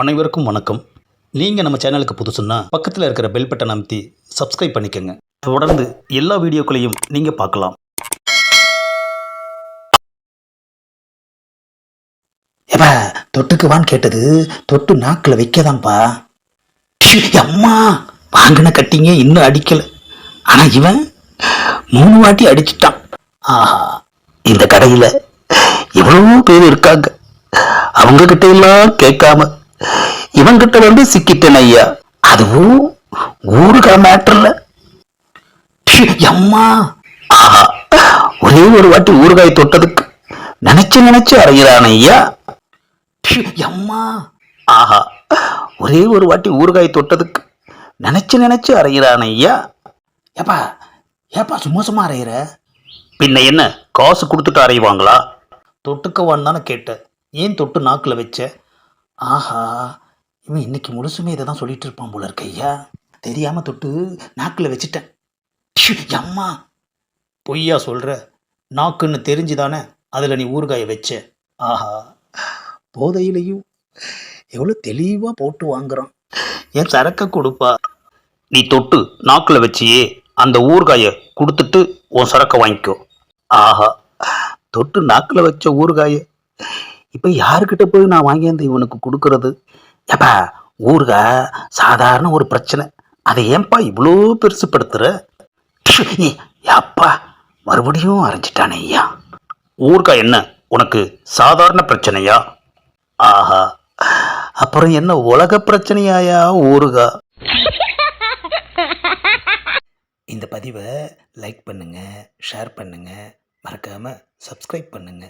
அனைவருக்கும் வணக்கம். நீங்கள் நம்ம சேனலுக்கு புதுசுன்னா பக்கத்தில் இருக்கிற பெல் பட்டன் அமைத்தி சப்ஸ்கிரைப் பண்ணிக்கோங்க. தொடர்ந்து எல்லா வீடியோக்களையும் நீங்கள் பார்க்கலாம். ஏப்பா தொட்டுக்குவான்னு கேட்டது தொட்டு நாக்கில் வைக்கதான்ப்பா. ஷீ, அம்மா வாங்கின கட்டிங்க இன்னும் அடிக்கலை. ஆனா இவன் மூணு வாட்டி அடிச்சிட்டான். ஆஹா இந்த கடையில் எவ்வளவோ பேர் இருக்காங்க. அவங்க கிட்ட எல்லாம் கேட்காம இவங்கிட்ட வந்து சிக்கிட்டேன் ஐயா. அதுவும் ஊருக்கா மேட்டர்ல. ஷீ, அம்மா. ஆஹா ஒரே ஒரு வாட்டி ஊறுகாய் தொட்டதுக்கு நினைச்சு நினைச்சு அறையிறான் ஐயா. ஷீ, அம்மா. ஆஹா ஒரே ஒரு வாட்டி ஊறுகாய் தொட்டதுக்கு நினைச்சு நினைச்சு அறையிறான் ஐயா. ஏப்பா ஏப்பா சும்மா சும்மா அறையிற? பின்ன என்ன காசு கொடுத்துட்டு அறையுவாங்களா தொட்டுக்கவான்னு தானே கேட்டேன் ஏன் தொட்டு நாக்கில் வச்ச? ஆஹா இவன் இன்னைக்கு முழுசுமே இதை தான் சொல்லிட்டு இருப்பான் போல இருக்க ஐயா. தெரியாம தொட்டு நாக்கில் வச்சுட்டேன். அம்மா பொய்யா சொல்கிற நாக்குன்னு தெரிஞ்சு தானே அதில் நீ ஊறுகாயை வச்ச. ஆஹா. போதையிலையும் எவ்வளோ தெளிவாக போட்டு வாங்குறான். என் சரக்க கொடுப்பா. நீ தொட்டு நாக்கில் வச்சியே அந்த ஊறுகாயை கொடுத்துட்டு உன் சரக்கை வாங்கிக்கோ. ஆஹா. தொட்டு நாக்கில் வச்ச ஊறுகாய இப்போ யாருக்கிட்ட போய் நான் வாங்கியாந்து இவனுக்கு கொடுக்கறது? ஏப்பா ஊறுகாய் சாதாரண ஒரு பிரச்சனை. அதை ஏன்பா இவ்வளோ பெருசுப்படுத்துற? ப்ஷு, அப்பா மறுபடியும் அரைஞ்சிட்டானே ஐயா. ஊறுகாய் என்ன? உனக்கு சாதாரண பிரச்சனையா? ஆஹா அப்புறம் என்ன உலக பிரச்சனையாயா ஊருகா இந்த பதிவை லைக் பண்ணுங்க ஷேர் பண்ணுங்க மறக்காம சப்ஸ்கிரைப் பண்ணுங்க.